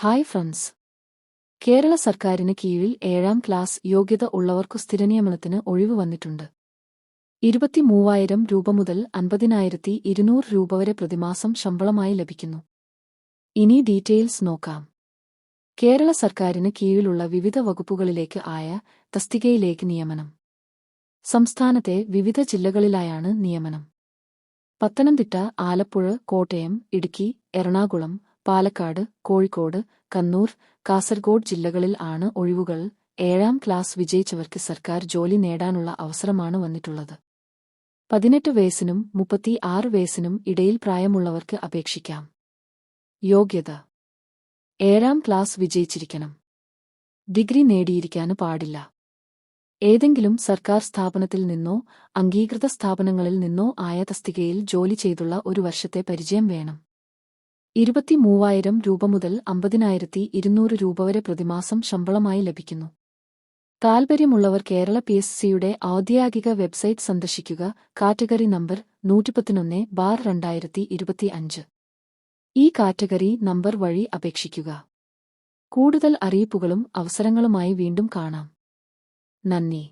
Hi friends. Kerala സർക്കാരിന് കീഴിൽ ഏഴാം ക്ലാസ് യോഗ്യത ഉള്ളവർക്കു സ്ഥിരനിയമനത്തിന് ഒഴിവ് വന്നിട്ടുണ്ട്. ഇരുപത്തിമൂവായിരം രൂപ മുതൽ അൻപതിനായിരത്തി ഇരുന്നൂറ് രൂപ വരെ പ്രതിമാസം ശമ്പളമായി ലഭിക്കുന്നു. ഇനി ഡീറ്റെയിൽസ് നോക്കാം. കേരള സർക്കാരിന് കീഴിലുള്ള വിവിധ വകുപ്പുകളിലേക്ക് ആയ തസ്തികയിലേക്ക് നിയമനം. സംസ്ഥാനത്തെ വിവിധ ജില്ലകളിലായാണ് നിയമനം. പത്തനംതിട്ട ആലപ്പുഴ കോട്ടയം ഇടുക്കി എറണാകുളം പാലക്കാട് കോഴിക്കോട് കണ്ണൂർ കാസർഗോഡ് ജില്ലകളിൽ ആണ് ഒഴിവുകൾ. ഏഴാം ക്ലാസ് വിജയിച്ചവർക്ക് സർക്കാർ ജോലി നേടാനുള്ള അവസരമാണ് വന്നിട്ടുള്ളത്. പതിനെട്ട് വയസ്സിനും മുപ്പത്തി ആറ് വയസ്സിനും ഇടയിൽ പ്രായമുള്ളവർക്ക് അപേക്ഷിക്കാം. യോഗ്യത. ഏഴാം ക്ലാസ് വിജയിച്ചിരിക്കണം. ഡിഗ്രി നേടിയിരിക്കാന് പാടില്ല. ഏതെങ്കിലും സർക്കാർ സ്ഥാപനത്തിൽ നിന്നോ അംഗീകൃത സ്ഥാപനങ്ങളിൽ നിന്നോ ആയ തസ്തികയിൽ ജോലി ചെയ്തുള്ള ഒരു വർഷത്തെ പരിചയം വേണം. ഇരുപത്തിമൂവായിരം രൂപ മുതൽ അമ്പതിനായിരത്തി ഇരുന്നൂറ് രൂപ വരെ പ്രതിമാസം ശമ്പളമായി ലഭിക്കുന്നു. താൽപര്യമുള്ളവർ കേരള പി എസ് സിയുടെ ഔദ്യോഗിക വെബ്സൈറ്റ് സന്ദർശിക്കുക. കാറ്റഗറി നമ്പർ നൂറ്റിപ്പത്തിനൊന്ന് ബാർ രണ്ടായിരത്തി ഇരുപത്തിയഞ്ച്. ഈ കാറ്റഗറി നമ്പർ വഴി അപേക്ഷിക്കുക. കൂടുതൽ അറിയിപ്പുകളും അവസരങ്ങളുമായി വീണ്ടും കാണാം. നന്ദി.